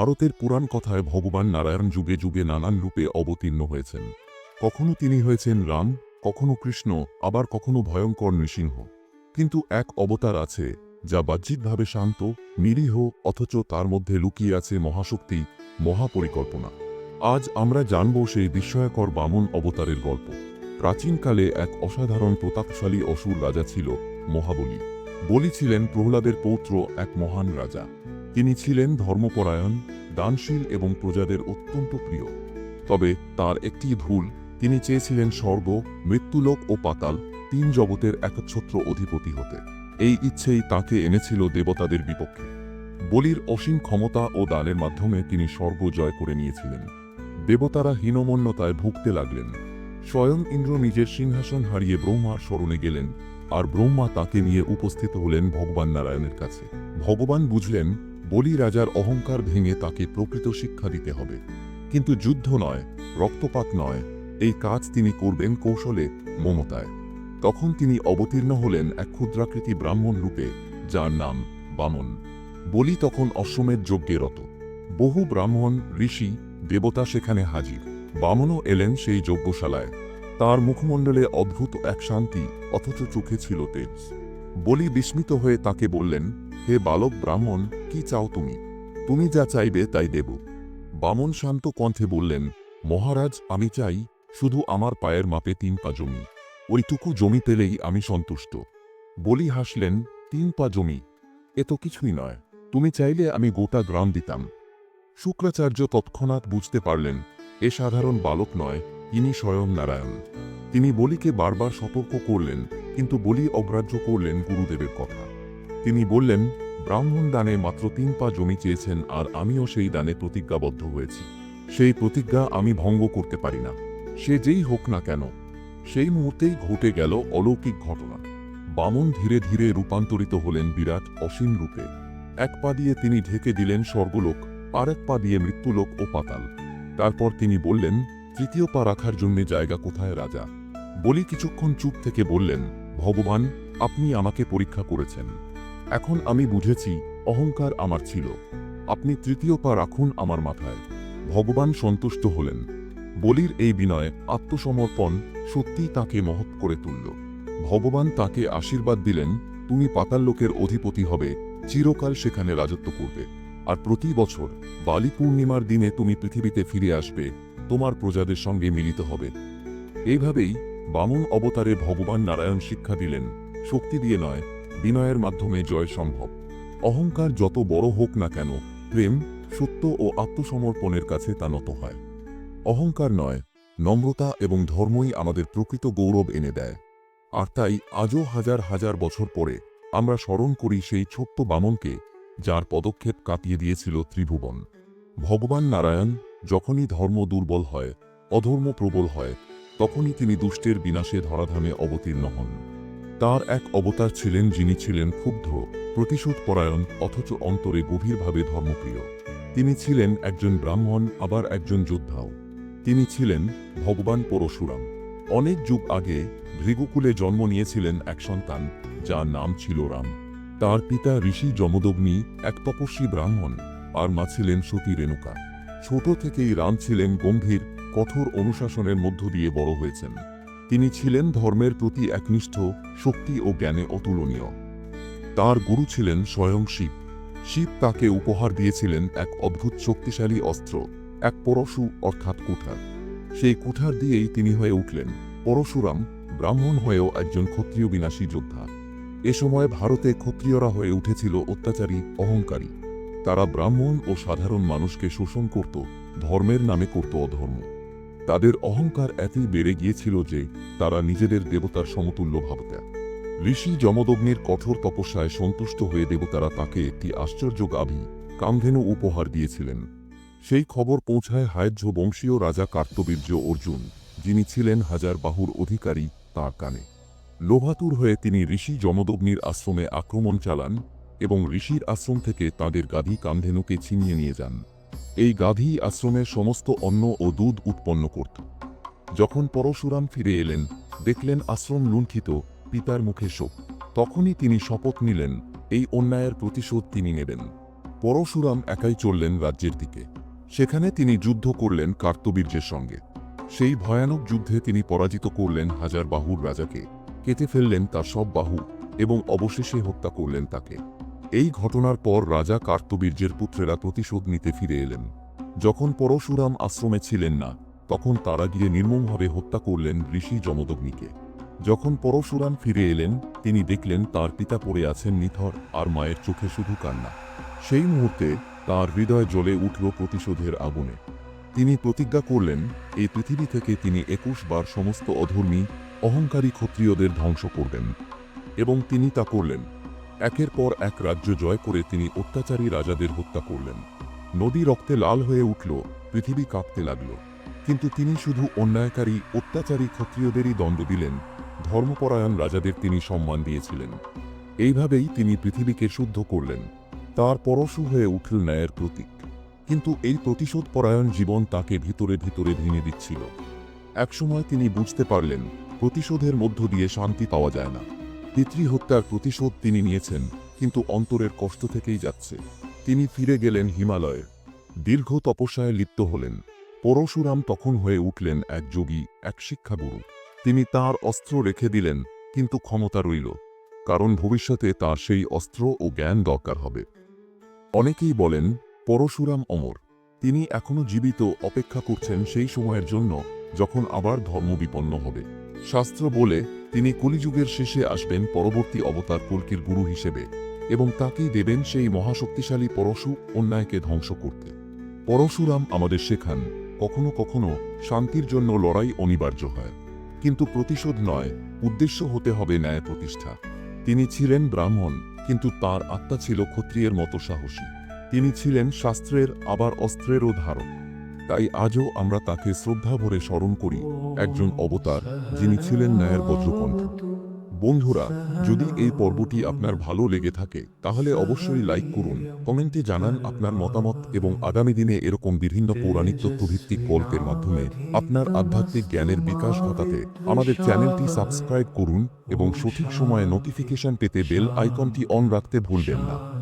ভারতের পুরাণ কথায় ভগবান নারায়ণ যুগে যুগে নানান রূপে অবতীর্ণ হয়েছেন। কখনো তিনি হয়েছেন রাম, কখনো কৃষ্ণ, আবার কখনো ভয়ঙ্কর নৃসিংহ। কিন্তু এক অবতার আছে, যা বাহ্যিকভাবে শান্ত, নিরীহ, অথচ তার মধ্যে লুকিয়ে আছে মহাশক্তি, মহাপরিকল্পনা। আজ আমরা জানব সেই বিস্ময়কর বামন অবতারের গল্প। প্রাচীনকালে এক অসাধারণ প্রতাপশালী অসুর রাজা ছিল মহাবলী। বলি ছিলেন প্রহ্লাদের পৌত্র এক মহান রাজা। তিনি ছিলেন ধর্মপরায়ণ, দানশীল এবং প্রজাদের অত্যন্ত প্রিয়। তবে তার একটি ভুল, তিনি চেয়েছিলেন স্বর্গ, মৃত্যুলোক ও পাতাল, তিন জগতের একচ্ছত্র অধিপতি হতে। এই ইচ্ছেই তাকে এনেছিল দেবতাদের বিপক্ষে। বলির অসীম ক্ষমতা ও দানের মাধ্যমে তিনি স্বর্গ জয় করে নিয়েছিলেন। দেবতারা হীনমন্যতায় ভুগতে লাগলেন। স্বয়ং ইন্দ্র নিজের সিংহাসন হারিয়ে ব্রহ্মার স্মরণে গেলেন, আর ব্রহ্মা তাকে নিয়ে উপস্থিত হলেন ভগবান নারায়ণের কাছে। ভগবান বুঝলেন বলি রাজার অহংকার ভেঙে তাকে প্রকৃত শিক্ষা দিতে হবে। কিন্তু যুদ্ধ নয়, রক্তপাত নয়, এই কাজ তিনি করবেন কৌশলে মমতায়। তখন তিনি অবতীর্ণ হলেন এক ক্ষুদ্রাকৃতি ব্রাহ্মণ রূপে, যার নাম বামন। বলি তখন অশ্বমেধ যজ্ঞে রত বহু ব্রাহ্মণ, ঋষি, দেবতা সেখানে হাজির। বামনও এলেন সেই যজ্ঞশালায়। তার মুখমণ্ডলে অদ্ভুত এক শান্তি, অথচ চোখে ছিল তেজ। বলি বিস্মিত হয়ে তাকে বললেন, হে বালক ব্রাহ্মণ কি চাও তুমি? তুমি যা চাইবে তাই দেব। বামন শান্ত কণ্ঠে বললেন, মহারাজ, আমি চাই শুধু আমার পায়ের মাপে তিন পা জমি। ওইটুকু জমি পেলেই আমি সন্তুষ্ট। বলি হাসলেন, তিন পা জমি? এ তো কিছুই নয়। তুমি চাইলে আমি গোটা গ্রাম দিতাম। শুক্রাচার্য তৎক্ষণাৎ বুঝতে পারলেন, এ সাধারণ বালক নয়, ইনি স্বয়ং নারায়ণ। তিনি বলিকে বারবার সতর্ক করলেন, কিন্তু বলি অগ্রাহ্য করলেন গুরুদেবের কথা। তিনি বললেন ব্রাহ্মণ দানে মাত্র তিন পা জমি চেয়েছেন আর আমিও সেই দানে প্রতিজ্ঞাবদ্ধ হয়েছি। সেই প্রতিজ্ঞা আমি ভঙ্গ করতে পারি না। সে যেই হোক না কেন, সেই মুহূর্তেই ঘটে গেল অলৌকিক ঘটনা। বামন ধীরে ধীরে রূপান্তরিত হলেন বিরাট, অসীম রূপে। এক পা দিয়ে তিনি ঢেকে দিলেন স্বর্গলোক, আর এক পা দিয়ে মৃত্যুলোক ও পাতাল। তারপর তিনি বললেন, তৃতীয় পা রাখার জন্য জায়গা কোথায় রাজা? বলি কিছুক্ষণ চুপ থেকে বললেন, ভগবান, আপনি আমাকে পরীক্ষা করেছেন। এখন আমি বুঝেছি, অহংকার আমার ছিল। আপনি তৃতীয় পা রাখুন আমার মাথায়। ভগবান সন্তুষ্ট হলেন। বলির এই বিনয়, আত্মসমর্পণ সত্যি তাকে মহৎ করে তুলল। ভগবান তাকে আশীর্বাদ দিলেন, তুমি পাতাল লোকের অধিপতি হবে, চিরকাল সেখানে রাজত্ব করবে। আর প্রতি বছর বালি পূর্ণিমার দিনে তুমি পৃথিবীতে ফিরে আসবে, তোমার প্রজাদের সঙ্গে মিলিত হবে। এইভাবেই বামন অবতারে ভগবান নারায়ণ শিক্ষা দিলেন, শক্তি দিয়ে নয় বিনয়ের মাধ্যমে জয় সম্ভব। অহংকার যত বড় হোক না কেন, প্রেম সত্য ও আত্মসমর্পণের কাছে তা নত হয়। অহংকার নয়, নম্রতা এবং ধর্মই আমাদের প্রকৃত গৌরব এনে দেয়। আর তাই আজও হাজার হাজার বছর পরে আমরা স্মরণ করি সেই ছোট্ট বামনকে, যার পদক্ষেপ কাঁপিয়ে দিয়েছিল ত্রিভুবন। ভগবান নারায়ণ যখনই ধর্ম দুর্বল হয়, অধর্ম প্রবল হয়, তখনই তিনি দুষ্টের বিনাশে ধরাধামে অবতীর্ণ হন। তার এক অবতার ছিলেন যিনি ছিলেন ক্ষুব্ধ প্রতিশোধ পরায়ণ অথচ অন্তরে গভীরভাবে ধর্মপ্রিয়। তিনি ছিলেন একজন ব্রাহ্মণ, আবার একজন যোদ্ধাও। তিনি ছিলেন ভগবান পরশুরাম। অনেক যুগ আগে ভৃগুকুলে জন্ম নিয়েছিলেন এক সন্তান, যার নাম ছিল রাম। তার পিতা ঋষি যমদগ্নি এক তপস্বী ব্রাহ্মণ, আর মা ছিলেন সতী রেণুকা। ছোট থেকেই রাম ছিলেন গম্ভীর, কঠোর অনুশাসনের মধ্য দিয়ে বড় হয়েছেন। তিনি ছিলেন ধর্মের প্রতি একনিষ্ঠ, শক্তি ও জ্ঞানে অতুলনীয়। তার গুরু ছিলেন স্বয়ং শিব। শিব তাকে উপহার দিয়েছিলেন এক অদ্ভুত শক্তিশালী অস্ত্র, এক পরশু অর্থাৎ কুঠার। সেই কুঠার দিয়েই তিনি হয়ে উঠলেন। পরশুরাম ব্রাহ্মণ হয়েও একজন ক্ষত্রিয় বিনাশী যোদ্ধা। এ সময় ভারতে ক্ষত্রিয়রা হয়ে উঠেছিল অত্যাচারী, অহংকারী। তারা ব্রাহ্মণ ও সাধারণ মানুষকে শোষণ করত, ধর্মের নামে করত অধর্ম। তাদের অহংকার এতই বেড়ে গিয়েছিল যে তারা নিজেদের দেবতার সমতুল্য ভাবত। ঋষি যমদগ্নির কঠোর তপস্যায় সন্তুষ্ট হয়ে দেবতারা তাকে একটি আশ্চর্য গাভী, কামধেনু উপহার দিয়েছিলেন। সেই খবর পৌঁছায় হায়জ্য বংশীয় রাজা কার্তবীর্য অর্জুন, যিনি ছিলেন হাজার বাহুর অধিকারী, তাঁর কানে। লোভাতুর হয়ে তিনি ঋষি যমদগ্নির আশ্রমে আক্রমণ চালান এবং ঋষির আশ্রম থেকে তাঁদের গাধী কামধেনুকে ছিনিয়ে নিয়ে যান। এই গাধী আশ্রমের সমস্ত অন্ন ও দুধ উৎপন্ন করত। যখন পরশুরাম ফিরে এলেন, দেখলেন আশ্রম লুণ্ঠিত, পিতার মুখে শোক। তখনই তিনি শপথ নিলেন, এই অন্যায়ের প্রতিশোধ তিনি নেবেন। পরশুরাম একাই চললেন রাজ্যের দিকে। সেখানে তিনি যুদ্ধ করলেন কার্তবীর্যের সঙ্গে। সেই ভয়ানক যুদ্ধে তিনি পরাজিত করলেন হাজার বাহুর রাজাকে, কেটে ফেললেন তার সব বাহু এবং অবশেষে হত্যা করলেন তাকে। এই ঘটনার পর রাজা কার্তবীর্যের পুত্রেরা প্রতিশোধ নিতে ফিরে এলেন। যখন পরশুরাম আশ্রমে ছিলেন না, তখন তারা গিয়ে নির্মমভাবে হত্যা করলেন ঋষি যমদগ্নিকে। যখন পরশুরাম ফিরে এলেন, তিনি দেখলেন তার পিতা পড়ে আছেন নিথর আর মায়ের চোখে শুধু কান্না। সেই মুহূর্তে তার হৃদয় জ্বলে উঠল প্রতিশোধের আগুনে। তিনি প্রতিজ্ঞা করলেন, এই পৃথিবী থেকে তিনি একুশ বার সমস্ত অধর্মী, অহংকারী ক্ষত্রিয়দের ধ্বংস করবেন। এবং তিনি তা করলেন। একের পর এক রাজ্য জয় করে তিনি অত্যাচারী রাজাদের হত্যা করলেন। নদী রক্তে লাল হয়ে উঠল, পৃথিবী কাঁপতে লাগল। কিন্তু তিনি শুধু অন্যায়কারী, অত্যাচারী ক্ষত্রিয়দেরই দণ্ড দিলেন, ধর্মপরায়ণ রাজাদের তিনি সম্মান দিয়েছিলেন। এইভাবেই তিনি পৃথিবীকে শুদ্ধ করলেন, তার পরশু হয়ে উঠল ন্যায়ের প্রতীক। কিন্তু এই প্রতিশোধ পরায়ণ জীবন তাকে ভিতরে ভিতরে ভেঙে দিচ্ছিল। একসময় তিনি বুঝতে পারলেন, প্রতিশোধের মধ্য দিয়ে শান্তি পাওয়া যায় না। পিতৃহত্যার প্রতিশোধ তিনি নিয়েছেন, কিন্তু অন্তরের কষ্ট থেকেই যাচ্ছে। তিনি ফিরে গেলেন হিমালয়ে। দীর্ঘ তপস্যায় লিপ্ত হলেন। পরশুরাম তখন হয়ে উঠলেন এক যোগী, এক শিক্ষাগুরু। তিনি তার অস্ত্র রেখে দিলেন, কিন্তু ক্ষমতা রইল। কারণ ভবিষ্যতে তার সেই অস্ত্র ও জ্ঞান দরকার হবে। অনেকেই বলেন, পরশুরাম অমর। তিনি এখনও জীবিত, অপেক্ষা করছেন সেই সময়ের জন্য, যখন আবার ধর্ম বিপন্ন হবে। শাস্ত্র বলে তিনি কলিযুগের শেষে আসবেন পরবর্তী অবতার কল্কির গুরু হিসেবে এবং তাকেই দেবেন সেই মহাশক্তিশালী পরশু অন্যায়কে ধ্বংস করতে। পরশুরাম আমাদের শেখান, কখনো কখনো শান্তির জন্য লড়াই অনিবার্য হয়, কিন্তু প্রতিশোধ নয়, উদ্দেশ্য হতে হবে ন্যায় প্রতিষ্ঠা। তিনি ছিলেন ব্রাহ্মণ, কিন্তু তার আত্মা ছিল ক্ষত্রিয়ের মতো সাহসী। তিনি ছিলেন শাস্ত্রের আবার অস্ত্রেরও ধারক। তাই আজও আমরা তাকে শ্রদ্ধা ভরে স্মরণ করি, একজন অবতার যিনি ছিলেন ন্যায়ের বজ্রকণ্ঠ বন্ধুরা, যদি এই পর্বটি আপনার ভালো লেগে থাকে, তাহলে অবশ্যই লাইক করুন, কমেন্টে জানান আপনার মতামত এবং আগামী দিনে এরকম বিভিন্ন পৌরাণিক তথ্যভিত্তিক গল্পের মাধ্যমে আপনার আধ্যাত্মিক জ্ঞানের বিকাশ ঘটাতে আমাদের চ্যানেলটি সাবস্ক্রাইব করুন এবং সঠিক সময়ে নোটিফিকেশন পেতে বেল আইকনটি অন রাখতে ভুলবেন না।